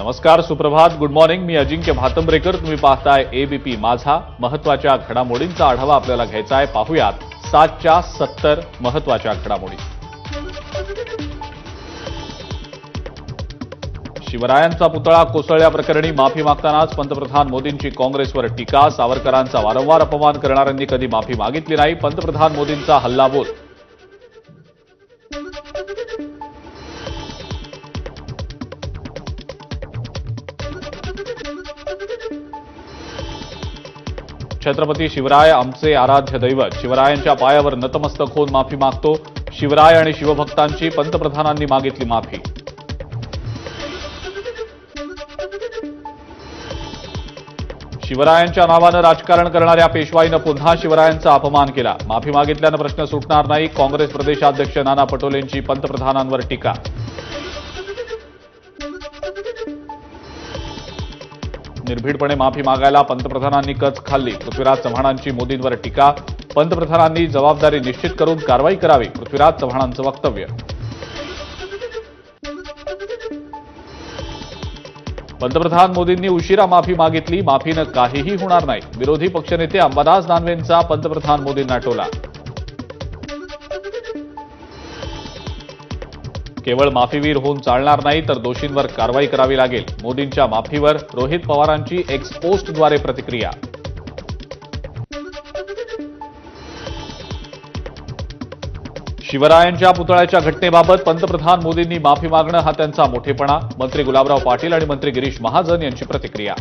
नमस्कार सुप्रभात. Good morning मी अजिंक्य भातंब्रेकर. तुम्ही पाहताय एबीपी माझा महत्त्वाच्या घडामोडींचा आढावा आपल्याला घ्यायचा आहे पाहुयात सातच्या सत्तर महत्त्वाच्या घडामोडी. शिवरायांचा पुतळा कोसळल्याप्रकरणी माफी मागतानाच पंतप्रधान मोदींची काँग्रेसवर टीका. सावरकरांचा वारंवार अपमान करणाऱ्यांनी कधी माफी मागितली नाही. पंतप्रधान मोदींचा हल्लाबोल छत्रपती शिवराय आमचे आराध्य दैवत. शिवरायांच्या पायावर नतमस्तक होऊन माफी मागतो. शिवराय आणि शिवभक्तांची पंतप्रधानांनी मागितली माफी. शिवरायांच्या नावानं राजकारण करणाऱ्या पेशवाईनं पुन्हा शिवरायांचा अपमान केला. माफी मागितल्यानं प्रश्न सुटणार नाही. काँग्रेस प्रदेशाध्यक्ष नाना पटोलेंची पंतप्रधानांवर टीका. निर्भीडपणे माफी मागायला पंतप्रधानांनी कच खाल्ली. पृथ्वीराज चव्हाणांची मोदींवर टीका. पंतप्रधानांनी जबाबदारी निश्चित करून कारवाई करावी. पृथ्वीराज चव्हाणांचं वक्तव्य. पंतप्रधान मोदींनी उशिरा माफी मागितली. माफीनं काहीही होणार नाही. विरोधी पक्षनेते अंबादास दानवेंचा पंतप्रधान मोदींना टोला. केवळ माफीवीर होऊन चालणार नाही तर दोषींवर कारवाई करावी लागेल. मोदींच्या माफीवर रोहित पवारांची एक्स पोस्टद्वारे प्रतिक्रिया. शिवरायांच्या पुतळ्याच्या घटनेबाबत पंतप्रधान मोदींनी माफी मागणं हा त्यांचा मोठेपणा. मंत्री गुलाबराव पाटील आणि मंत्री गिरीश महाजन यांची प्रतिक्रिया.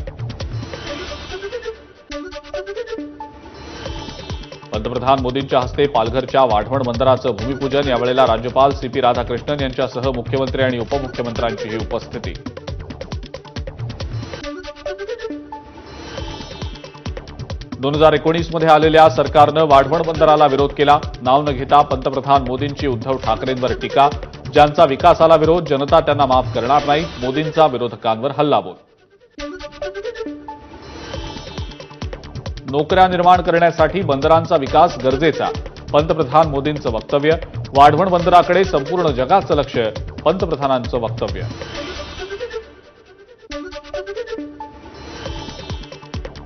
पंतप्रधान मोदींच्या हस्ते पालघरच्या वाढवण बंदराचं भूमिपूजन यावेळेला राज्यपाल सी पी राधाकृष्णन यांच्यासह मुख्यमंत्री आणि उपमुख्यमंत्र्यांचीही उपस्थिती. दोन हजार एकोणीसमध्ये आलेल्या सरकारनं वाढवण बंदराला विरोध केला. नाव न घेता पंतप्रधान मोदींची उद्धव ठाकरेंवर टीका. ज्यांचा विकासाला विरोध जनता त्यांना माफ करणार नाही. मोदींचा विरोधकांवर हल्लाबोल. नोकऱ्या निर्माण करण्यासाठी बंदरांचा विकास गरजेचा. पंतप्रधान मोदींचं वक्तव्य वाढवण बंदराकडे संपूर्ण जगाचं लक्ष पंतप्रधानांचं वक्तव्य.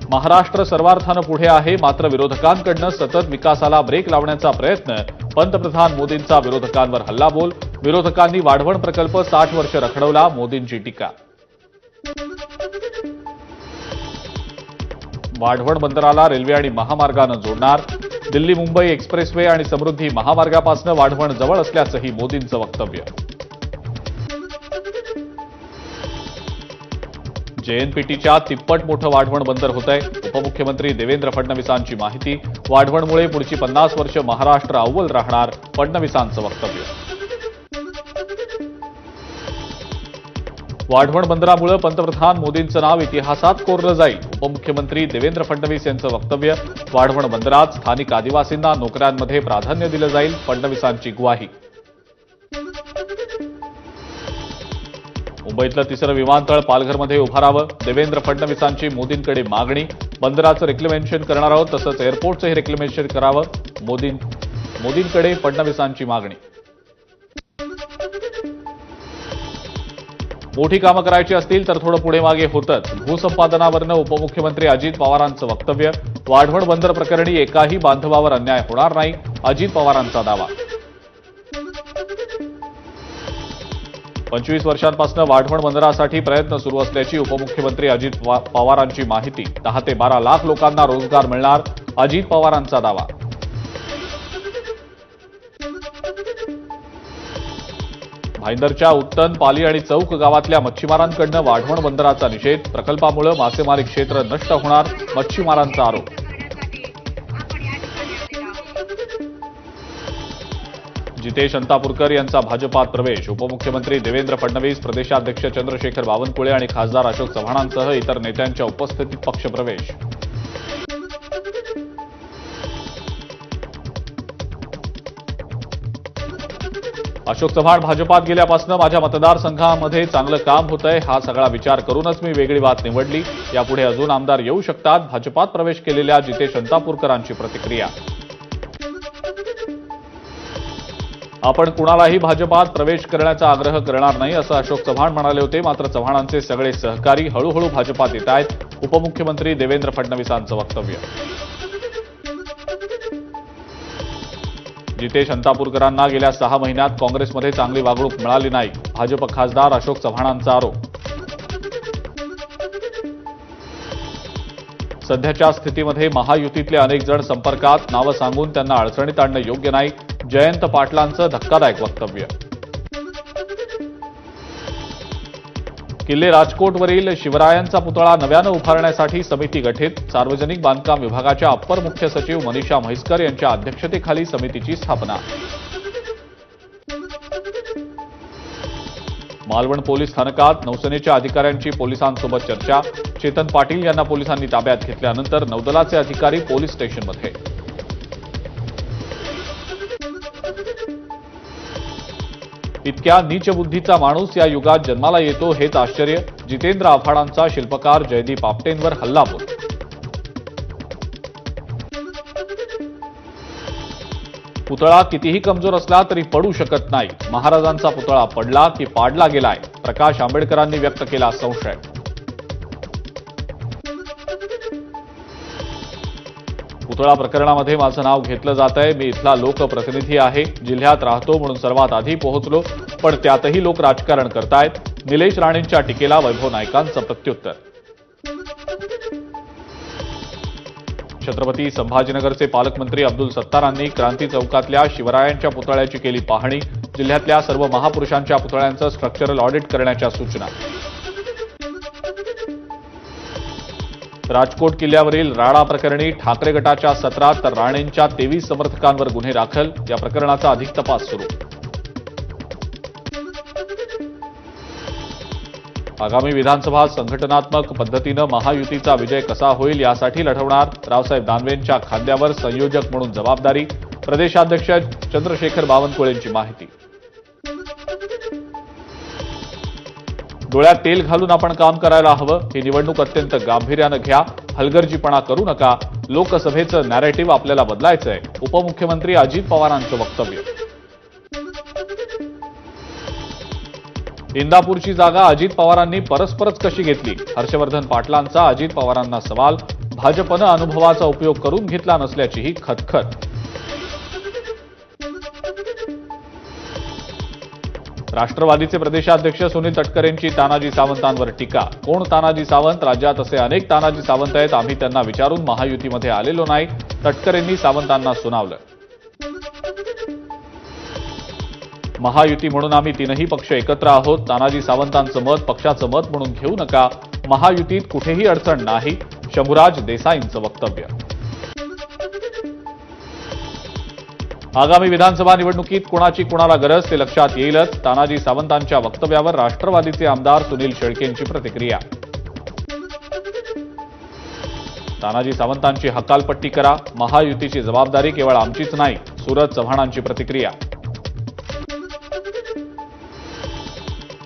महाराष्ट्र सर्वार्थानं पुढे आहे मात्र विरोधकांकडनं सतत विकासाला ब्रेक लावण्याचा प्रयत्न पंतप्रधान मोदींचा विरोधकांवर हल्लाबोल विरोधकांनी वाढवण प्रकल्प साठ वर्ष रखडवला मोदींची टीका. वाढवण बंदराला रेल्वे आणि महामार्गानं जोडणार. दिल्ली मुंबई एक्सप्रेसवे आणि समृद्धी महामार्गापासून वाढवण जवळ असल्याचंही मोदींचं वक्तव्य. जेएनपीटीच्या तिप्पट मोठं वाढवण बंदर होतंय. उपमुख्यमंत्री देवेंद्र फडणवीसांची माहिती. वाढवणमुळे पुढची पन्नास वर्ष महाराष्ट्र अव्वल राहणार फडणवीसांचं वक्तव्य. वाढवण बंदरामुळे पंतप्रधान मोदींचं नाव इतिहासात कोरलं जाईल. उपमुख्यमंत्री देवेंद्र फडणवीस यांचं वक्तव्य वाढवण बंदरात स्थानिक आदिवासींना नोकऱ्यांमध्ये प्राधान्य दिलं जाईल फडणवीसांची ग्वाही. मुंबईतलं तिसरं विमानतळ पालघरमध्ये उभारावं देवेंद्र फडणवीसांची मोदींकडे मागणी बंदराचं रेक्लेमेन्शन करणार आहोत तसंच एअरपोर्टचंही रेक्लेमेन्शन करावं मोदींकडे फडणवीसांची मागणी. मोठी कामं करायची असतील तर थोडं पुढे मागे होतच. भूसंपादनावरनं उपमुख्यमंत्री अजित पवारांचं वक्तव्य वाढवण बंदर प्रकरणी एकाही बांधवावर अन्याय होणार नाही अजित पवारांचा दावा. पंचवीस वर्षांपासून वाढवण बंदरासाठी प्रयत्न सुरू असल्याची उपमुख्यमंत्री अजित पवारांची माहिती. दहा ते बारा लाख लोकांना रोजगार मिळणार अजित पवारांचा दावा. भाईंदरच्या उत्तन पाली आणि चौक गावातल्या मच्छीमारांकडनं वाढवण बंदराचा निषेध. प्रकल्पामुळे मासेमारी क्षेत्र नष्ट होणार मच्छीमारांचा आरोप. जितेश अंतापूरकर यांचा भाजपात प्रवेश. उपमुख्यमंत्री देवेंद्र फडणवीस प्रदेशाध्यक्ष चंद्रशेखर बावनकुळे आणि खासदार अशोक चव्हाणांसह इतर नेत्यांच्या उपस्थितीत पक्षप्रवेश अशोक चव्हाण भाजपात गेल्यापासून माझ्या मतदारसंघामध्ये चांगलं काम होत आहे हा सगळा विचार करूनच मी वेगळी बात निवडली. यापुढे अजून आमदार येऊ शकतात. भाजपात प्रवेश केलेल्या जितेश अंतापूरकरांची प्रतिक्रिया. आपण कुणालाही भाजपात प्रवेश करण्याचा आग्रह करणार नाही असं अशोक चव्हाण म्हणाले होते. मात्र चव्हाणांचे सगळे सहकारी हळूहळू भाजपात येत आहेत. उपमुख्यमंत्री देवेंद्र फडणवीसांचं वक्तव्य. जितेश अंतापूरकरांना गेल्या सहा महिन्यात काँग्रेसमध्ये चांगली वागणूक मिळाली नाही. भाजप खासदार अशोक चव्हाणांचा आरोप. सध्याच्या स्थितीमध्ये महायुतीतले अनेक जण संपर्कात नावं सांगून त्यांना अडचणीत आणणं योग्य नाही. जयंत पाटलांचं धक्कादायक वक्तव्य. किल्ले राजकोटवरील शिवरायांचा पुतळा नव्यानं उभारण्यासाठी समिती गठीत. सार्वजनिक बांधकाम विभागाच्या अप्पर मुख्य सचिव मनीषा म्हैसकर यांच्या अध्यक्षतेखाली समितीची स्थापना. मालवण पोलीस स्थानकात नौसेनेच्या अधिकाऱ्यांची पोलिसांसोबत चर्चा. चेतन पाटील यांना पोलिसांनी ताब्यात घेतल्यानंतर नौदलाचे अधिकारी पोलीस स्टेशनमध्ये. इतक्या नीच बुद्धीचा माणूस या युगात जन्माला येतो हेच आश्चर्य. जितेंद्र आव्हाडांचा शिल्पकार जयदीप आपटेंवर हल्लाबोल पुतळा कितीही कमजोर असला तरी पडू शकत नाही. महाराजांचा पुतळा पडला की पाडला गेलाय. प्रकाश आंबेडकरांनी व्यक्त केला संशय. पुतळा प्रकरणामध्ये माझं नाव घेतलं जात आहे. मी इथला लोकप्रतिनिधी आहे. जिल्ह्यात राहतो म्हणून सर्वात आधी पोहोचलो पण त्यातही लोक राजकारण करतायत. निलेश राणेंच्या टीकेला वैभव नायकांचं प्रत्युत्तर. छत्रपती संभाजीनगरचे पालकमंत्री अब्दुल सत्तारांनी क्रांती चौकातल्या शिवरायांच्या पुतळ्याची केली पाहणी. जिल्ह्यातल्या सर्व महापुरुषांच्या पुतळ्यांचं स्ट्रक्चरल ऑडिट करण्याच्या सूचना. राजकोट किल्ल्यावरील राणा प्रकरणी ठाकरे गटाच्या सत्रात तर राणेंच्या तेवीस समर्थकांवर गुन्हे दाखल. या प्रकरणाचा अधिक तपास सुरू. आगामी विधानसभा संघटनात्मक पद्धतीनं महायुतीचा विजय कसा होईल यासाठी लढवणार रावसाहेब दानवेंच्या खांद्यावर संयोजक म्हणून जबाबदारी. प्रदेशाध्यक्ष चंद्रशेखर बावनकुळेंची माहिती. डोळ्यात तेल घालून आपण काम करायला हवं. ही निवडणूक अत्यंत गांभीर्यानं घ्या. हलगर्जीपणा करू नका. लोकसभेचं नॅरेटिव्ह आपल्याला बदलायचंय. उपमुख्यमंत्री अजित पवारांचं वक्तव्य. इंदापूरची जागा अजित पवारांनी परस्परच कशी घेतली? हर्षवर्धन पाटलांचा अजित पवारांना सवाल. भाजपनं अनुभवाचा उपयोग करून घेतला नसल्याचीही खतखत. राष्ट्रवादीचे प्रदेशाध्यक्ष सुनील तटकरेंची तानाजी सावंतांवर टीका. कोण तानाजी सावंत? राज्यात असे अनेक तानाजी सावंत आहेत. आम्ही त्यांना विचारून महायुतीमध्ये आलेलो नाही. तटकरेंनी सावंतांना सुनावलं. महायुती म्हणून आम्ही तीनही पक्ष एकत्र आहोत. तानाजी सावंतांचं मत पक्षाचं मत म्हणून घेऊ नका. महायुतीत कुठेही अडचण नाही. शंभूराज देसाईंचं वक्तव्य. आगामी विधानसभा निवडणुकीत कुणाची कुणाला गरज ते लक्षात येईलच. तानाजी सावंतांच्या वक्तव्यावर राष्ट्रवादीचे आमदार सुनील शेळकेंची प्रतिक्रिया. तानाजी सावंतांची हकालपट्टी करा. महायुतीची जबाबदारी केवळ आमचीच नाही सुरज चव्हाणांची प्रतिक्रिया.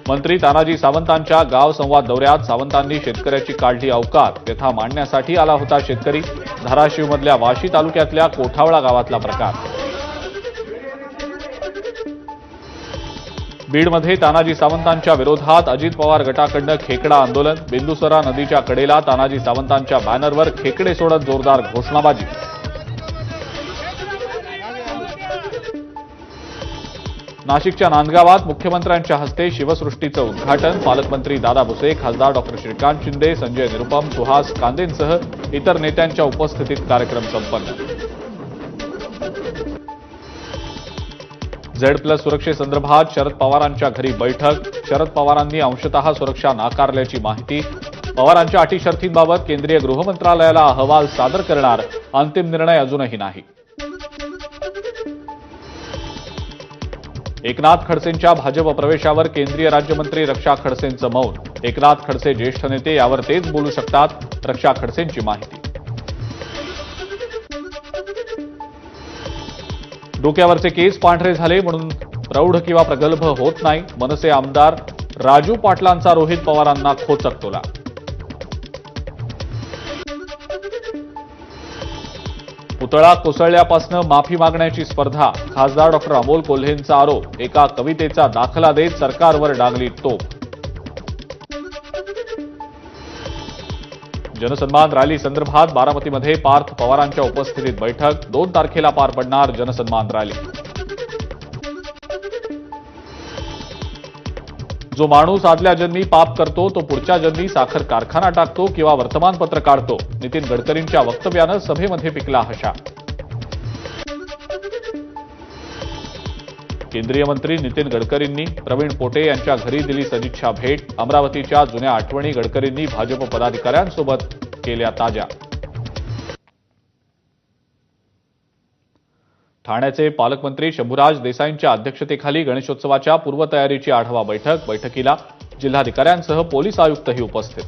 मंत्री तानाजी सावंतांच्या गाव संवाद दौऱ्यात सावंतांनी शेतकऱ्याची काढली अवकात. व्यथा मांडण्यासाठी आला होता शेतकरी. धाराशिवमधल्या वाशी तालुक्यातल्या कोठावळा गावातला प्रकार. बीडमध्ये तानाजी सावंतांच्या विरोधात अजित पवार गटाकडनं खेकडा आंदोलन बिंदुसरा नदीच्या कडेला तानाजी सावंतांच्या बॅनरवर खेकडे सोडत जोरदार घोषणाबाजी. नाशिकच्या नांदगावात मुख्यमंत्र्यांच्या हस्ते शिवसृष्टीचं उद्घाटन. पालकमंत्री दादा भुसे खासदार डॉक्टर श्रीकांत शिंदे संजय निरुपम सुहास कांदेंसह इतर नेत्यांच्या उपस्थितीत कार्यक्रम संपन्न. झेड प्लस सुरक्षेसंदर्भात शरद पवारांच्या घरी बैठक. शरद पवारांनी अंशतः सुरक्षा नाकारल्याची माहिती. पवारांच्या अटी शर्थींबाबत केंद्रीय गृहमंत्रालयाला अहवाल सादर करणार. अंतिम निर्णय अजूनही नाही. एकनाथ खडसेंच्या भाजप प्रवेशावर केंद्रीय राज्यमंत्री रक्षा खडसेंचं मौन. एकनाथ खडसे ज्येष्ठ नेते यावर तेच बोलू शकतात रक्षा खडसेंची माहिती. डोक्यावरचे केस पांढरे झाले म्हणून प्रौढ किंवा प्रगल्भ होत नाही. मनसे आमदार राजू पाटलांचा रोहित पवारांना खोचकतोला पुतळा कोसळल्यापासून माफी मागण्याची स्पर्धा. खासदार डॉक्टर अमोल कोल्हेंचा आरोप. एका कवितेचा दाखला देत सरकारवर डागली तोप जनसन्मान रॅली संदर्भात बारामतीमध्ये पार्थ पवारांच्या उपस्थितीत बैठक. दोन तारखेला पार पडणार जनसन्मान रॅली. जो माणूस आदल्या जन्मी पाप करतो तो पुढच्या जन्मी साखर कारखाना टाकतो किंवा वर्तमानपत्र काढतो. नितीन गडकरींच्या वक्तव्यानं सभेमध्ये पिकला हशा केंद्रीय मंत्री नितीन गडकरींनी प्रवीण पोटे यांच्या घरी दिली सदिच्छा भेट. अमरावतीच्या जुन्या आठवणी गडकरींनी भाजप पदाधिकाऱ्यांसोबत केल्या ताज्या. ठाण्याचे पालकमंत्री शंभूराज देसाईंच्या अध्यक्षतेखाली गणेशोत्सवाच्या पूर्वतयारीची आढावा बैठक. बैठकीला जिल्हाधिकाऱ्यांसह पोलीस आयुक्तही उपस्थित.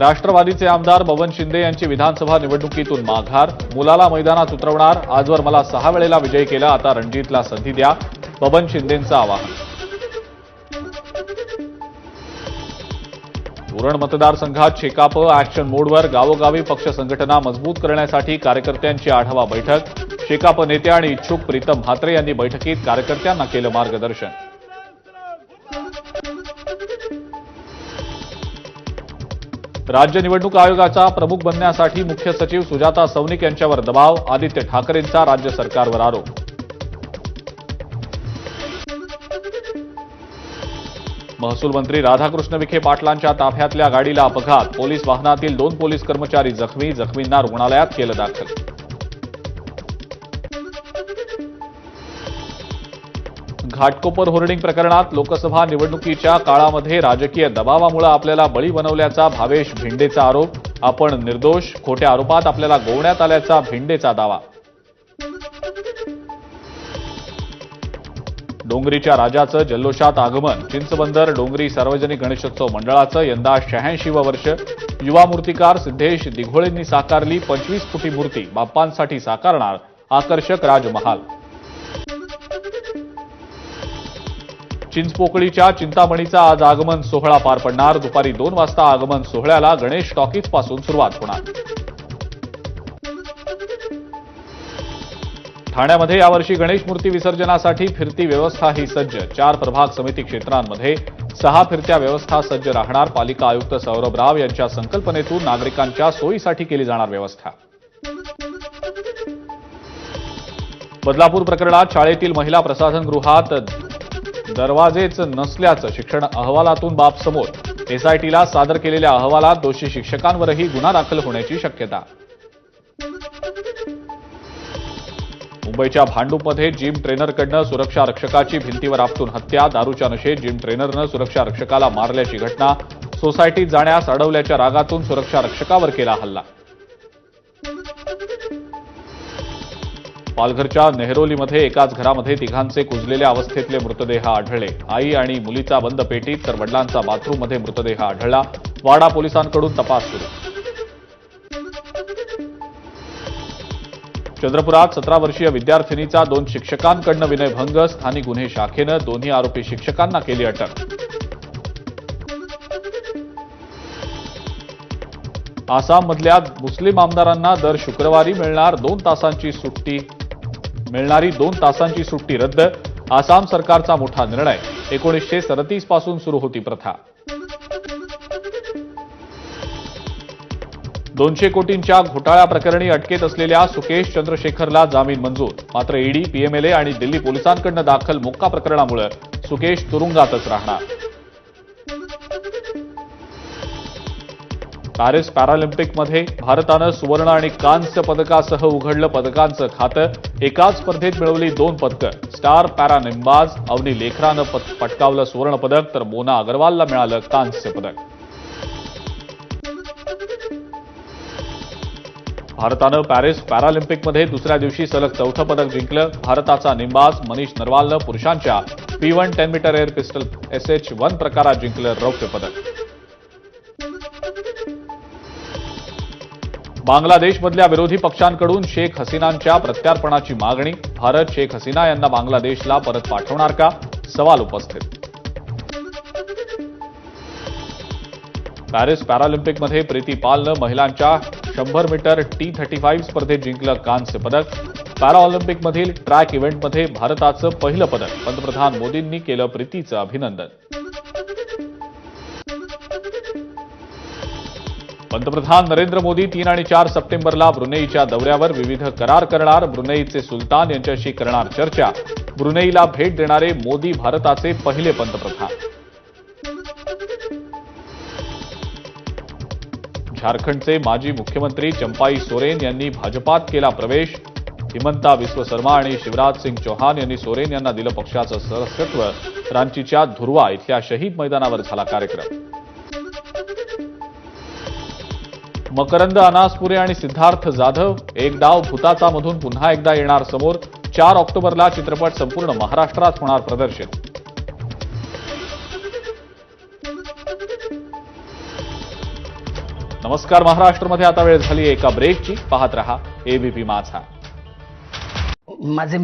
राष्ट्रवादीचे आमदार बबन शिंदे यांची विधानसभा निवडणुकीतून माघार. मुलाला मैदानात उतरवणार. आजवर मला सहा वेळेला विजय केला. आता रणजितला संधी द्या. बबन शिंदेंचं आवाहन. उरण मतदारसंघात शेकाप ऍक्शन मोडवर गावोगावी पक्ष संघटना मजबूत करण्यासाठी कार्यकर्त्यांची आढावा बैठक. शेकाप नेते आणि इच्छुक प्रीतम म्हात्रे यांनी बैठकीत कार्यकर्त्यांना केलं मार्गदर्शन. राज्य निवडणूक आयोगाचा प्रमुख बनण्यासाठी मुख्य सचिव सुजाता सौनिक यांच्यावर दबाव आदित्य ठाकरेंचा राज्य सरकारवर आरोप. महसूल मंत्री राधाकृष्ण विखे पाटलांच्या ताफ्यातल्या गाडीला अपघात पोलीस वाहनातील दोन पोलीस कर्मचारी जखमी जखमींना रुग्णालयात केलं दाखल. घाटकोपर होर्डिंग प्रकरणात लोकसभा निवडणुकीच्या काळामध्ये राजकीय दबावामुळे आपल्याला बळी बनवल्याचा भावेश भिंडेचा आरोप. आपण निर्दोष खोट्या आरोपात आपल्याला गोवण्यात आल्याचा भिंडेचा दावा. डोंगरीच्या राजाचं जल्लोषात आगमन. चिंचबंदर डोंगरी सार्वजनिक गणेशोत्सव मंडळाचं यंदा शहाऐंशी वर्ष. युवा मूर्तिकार सिद्धेश दिघोळेंनी साकारली पंचवीस फुटी मूर्ती. बाप्पांसाठी साकारणार आकर्षक राजमहाल. चिंचपोकळीच्या चिंतामणीचा आज आगमन सोहळा पार पडणार. दुपारी दोन वाजता आगमन सोहळ्याला गणेश टॉकीजपासून सुरुवात होणार. ठाण्यामध्ये यावर्षी गणेश मूर्ती विसर्जनासाठी फिरती व्यवस्थाही सज्ज. चार प्रभाग समिती क्षेत्रांमध्ये सहा फिरत्या व्यवस्था सज्ज राहणार. पालिका आयुक्त सौरभ राव यांच्या संकल्पनेतून नागरिकांच्या सोयीसाठी केली जाणार व्यवस्था. बदलापूर प्रकरणात शाळेतील महिला प्रसाधनगृहात दरवाजेच नसल्याचं शिक्षण अहवालातून बाब समोर एसआयटीला सादर केलेल्या अहवालात दोषी शिक्षकांवरही गुन्हा दाखल होण्याची शक्यता. मुंबईच्या भांडूपमध्ये जिम ट्रेनरकडनं सुरक्षा रक्षकाची भिंतीवर आपटून हत्या दारूच्या नशेत जिम ट्रेनरनं सुरक्षा रक्षकाला मारल्याची घटना सोसायटीत जाण्यास अडवल्याच्या रागातून सुरक्षा रक्षकावर केला हल्ला. पालघरच्या नेहरोलीमध्ये एकाच घरामध्ये तिघांचे कुजलेल्या अवस्थेतले मृतदेह आढळले. आई आणि मुलीचा बंद पेटीत तर वडिलांचा बाथरूममध्ये मृतदेह आढळला. वाडा पोलिसांकडून तपास सुरू. चंद्रपुरात सतरा वर्षीय विद्यार्थिनीचा दोन शिक्षकांकडनं विनयभंग. स्थानिक गुन्हे शाखेनं दोन्ही आरोपी शिक्षकांना केली अटक. आसाममधल्या मुस्लिम आमदारांना दर शुक्रवारी मिळणार दोन तासांची सुट्टी. मिळणारी दोन तासांची सुट्टी रद्द आसाम सरकारचा मोठा निर्णय. एकोणीसशे सदतीसपासून सुरू होती प्रथा. दोनशे कोटींच्या घोटाळ्या प्रकरणी अटकेत असलेल्या सुकेश चंद्रशेखरला जामीन मंजूर. मात्र ईडी पीएमएलए आणि दिल्ली पोलिसांकडनं दाखल मोक्का प्रकरणामुळे सुकेश तुरुंगातच राहणार. पॅरिस पॅरालिम्पिकमध्ये भारतानं सुवर्ण आणि कांस्य पदकासह उघडलं पदकांचं खातं. एकाच स्पर्धेत मिळवली दोन पदकं. स्टार पॅरा नेमबाज अवनी लेखरानं पटकावलं सुवर्ण पदक तर मोना अगरवालला मिळालं कांस्य पदक. भारतानं पॅरिस पॅरालिम्पिकमध्ये दुसऱ्या दिवशी सलग चौथं पदक जिंकलं. भारताचा नेमबाज मनीष नरवालनं पुरुषांच्या P one ten metre air pistol S H one प्रकारात जिंकलं रौप्य पदक. बांगलादेशमधल्या विरोधी पक्षांकडून शेख हसीनांच्या प्रत्यार्पणाची मागणी. भारत शेख हसीना यांना बांगलादेशला परत पाठवणार का? सवाल उपस्थित. पॅरिस पॅरालिम्पिकमध्ये प्रीती पालनं महिलांच्या शंभर मीटर टी थर्टी फाईव्ह स्पर्धेत जिंकलं कांस्य पदक. पॅराऑलिम्पिकमधील ट्रॅक इव्हेंटमध्ये भारताचं पहिलं पदक. पंतप्रधान मोदींनी केलं प्रीतीचं अभिनंदन. पंतप्रधान नरेंद्र मोदी तीन आणि चार सप्टेंबरला ब्रुनेईच्या दौऱ्यावर विविध करार करणार. ब्रुनेईचे सुलतान यांच्याशी करणार चर्चा. ब्रुनेईला भेट देणारे मोदी भारताचे पहिले पंतप्रधान. झारखंडचे माजी मुख्यमंत्री चंपाई सोरेन यांनी भाजपात केला प्रवेश. हिमंता विश्व शर्मा आणि शिवराज सिंग चौहान यांनी सोरेन यांना दिलं पक्षाचं सदस्यत्व. रांचीच्या धुर्वा इथल्या शहीद मैदानावर झाला कार्यक्रम. मकरंद अनासपुरे आणि सिद्धार्थ जाधव एक डाव भूताचा मधून पुन्हा एकदा येणार समोर. चार ऑक्टोबरला चित्रपट संपूर्ण महाराष्ट्रात होणार प्रदर्शित नमस्कार महाराष्ट्रमध्ये आता वेळ झाली एका ब्रेकची पाहत रहा एबीपी माझा. माझे